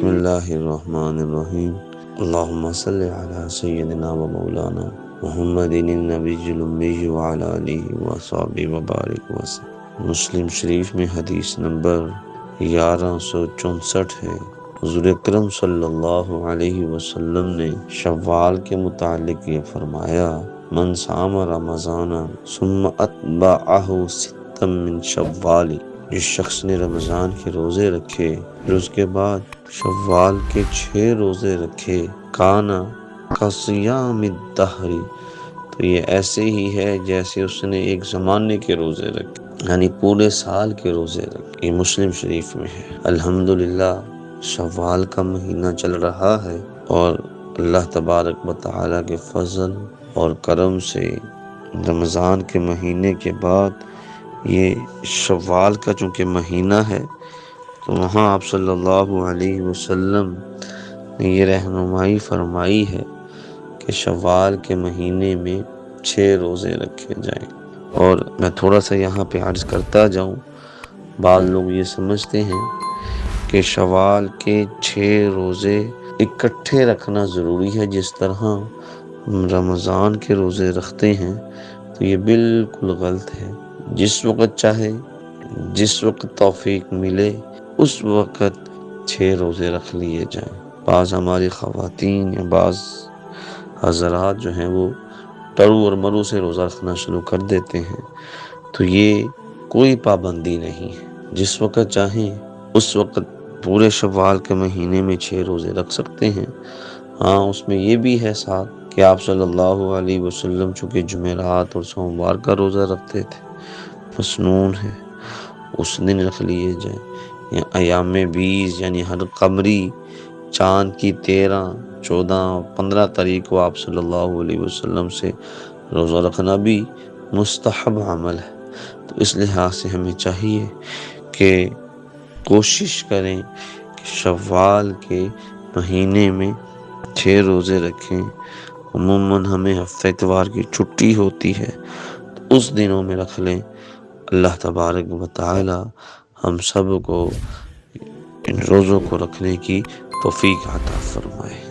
بسم اللہ الرحمن الرحیم۔ اللہم صلی علی سیدنا و مولانا محمد النبی الامی وعلا علیہ وصحبہ وبارک وسلم مسلم شریف میں حدیث نمبر گیارہ سو چونسٹھ ہے۔ حضور اکرم صلی اللہ علیہ وسلم نے شوال کے متعلق یہ فرمایا، من سام رمضان ثم اتبعہ ستم من شوالی جس شخص نے رمضان کے روزے رکھے، پھر اس کے بعد شوال کے چھ روزے رکھے، کانا قصیام الدہری تو یہ ایسے ہی ہے جیسے اس نے ایک زمانے کے روزے رکھے یعنی پورے سال کے روزے رکھے۔ یہ مسلم شریف میں ہے۔ الحمدللہ، شوال کا مہینہ چل رہا ہے اور اللہ تبارک و تعالیٰ کے فضل اور کرم سے رمضان کے مہینے کے بعد یہ شوال کا چونکہ مہینہ ہے، تو وہاں آپ صلی اللہ علیہ وسلم نے یہ رہنمائی فرمائی ہے کہ شوال کے مہینے میں چھ روزے رکھے جائیں۔ اور میں تھوڑا سا یہاں پہ عرض کرتا جاؤں، بعض لوگ یہ سمجھتے ہیں کہ شوال کے چھ روزے اکٹھے رکھنا ضروری ہے۔ جس طرح رمضان کے روزے رکھتے ہیں، تو یہ بالکل غلط ہے۔ جس وقت چاہے، جس وقت توفیق ملے، اس وقت چھ روزے رکھ لیے جائیں۔ بعض ہماری خواتین یا بعض حضرات جو ہیں، وہ ٹرو اور مرو سے روزہ رکھنا شروع کر دیتے ہیں۔ تو یہ کوئی پابندی نہیں ہے۔ جس وقت چاہیں، اس وقت پورے شوال کے مہینے میں چھ روزے رکھ سکتے ہیں۔ ہاں اس میں یہ بھی ہے ساتھ کہ آپ صلی اللہ علیہ وسلم چونکہ جمعرات اور سوموار کا روزہ رکھتے تھے۔ مسنون ہے۔ اس دن رکھ لیے جائیں۔ یا ایام بیس یعنی ہر قمری چاند کی تیرہ، چودہ، پندرہ تاریخ کو آپ صلی اللہ علیہ وسلم سے روزہ رکھنا بھی مستحب عمل ہے۔ تو اس لحاظ سے ہمیں چاہیے کہ کوشش کریں کہ شوال کے مہینے میں چھ روزے رکھیں۔ عموماً ہمیں ہفتہ اتوار کی چھٹی ہوتی ہے۔ تو اس دنوں میں رکھ لیں۔ اللہ تبارک و تعالی ہم سب کو ان روزوں کو رکھنے کی توفیق عطا فرمائے۔